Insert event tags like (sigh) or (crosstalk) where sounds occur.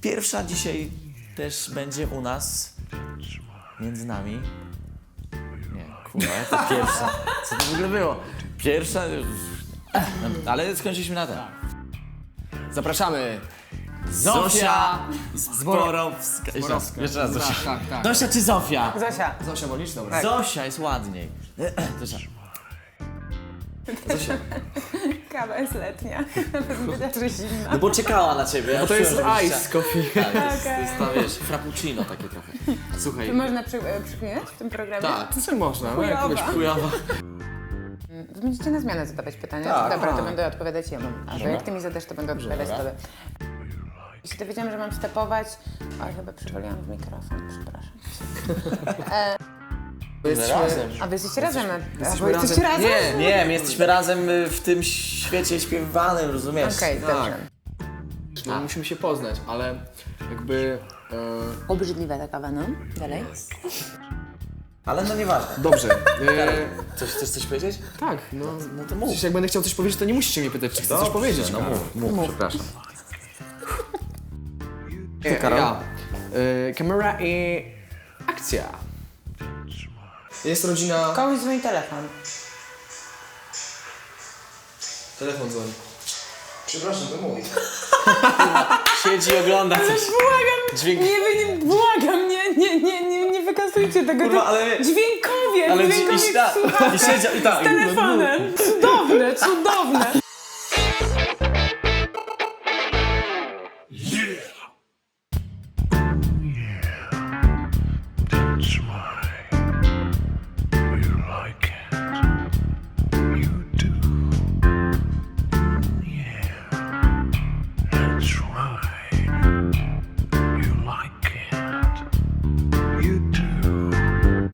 Pierwsza dzisiaj też będzie u nas, między nami. Nie, kurwa, jak to pierwsza? Co to w ogóle było? Pierwsza... Ale skończyliśmy na ten. Zapraszamy. Zofia Zborowska. Jeszcze raz, jeszcze raz Zosia. Tak, tak, tak. Zosia czy Zofia? Zosia. Zosia wolisz? Dobra. Zosia jest ładniej. (clears throat) Zosia. Zosia. Kawa jest letnia. Nawet widać, że zimna. No bo czekała na ciebie. Bo to jest ice coffee. Tak, to jest, to jest to, wiesz, frappuccino takie trochę. Słuchaj. Czy można przy, e, w tym programie? Tak, to sobie można. No, Chujowa. jakiegoś Chujowa. Wy będziecie na zmianę zadawać pytania? Tak. Dobra, to A. będę odpowiadać jemu. A to jak ty mi zadasz, to będę odpowiadać tobie. Jeśli dowiedziałam, że mam stepować... Oj, chyba przywaliłam w mikrofon, przepraszam. (laughs) Jesteśmy... Razem. A wy jesteście razem? A Jesteśmy wy jesteście razem? Nie, Nie, my jesteśmy razem y, w tym świecie śpiewanym, rozumiesz? Okej, dobrze. No, musimy się poznać, ale jakby... E, Obrzydliwa ta kawa, no. Dalej. Ale no nieważne. dobrze. E, Coś, chcesz coś powiedzieć? tak, no... No to mów. Przecież jak będę chciał coś powiedzieć, to nie musicie mnie pytać, czy chcę coś powiedzieć. No mów, mów, przepraszam. E, Karol? Ja. E, kamera i akcja. Jest rodzina... Komuś dzwoni telefon. Telefon dzwoni. Przepraszam, to mój. (laughs) Siedzi i ogląda coś. Błagam! Dźwięk... Nie, wy nie, błagam, nie, nie, nie, nie, nie wykazujcie tego. Kurwa, ale- Dźwiękowiec, Ale dzi- dźwiękowiec i, ta, i siedział i tak. z telefonem. Cudowne, cudowne.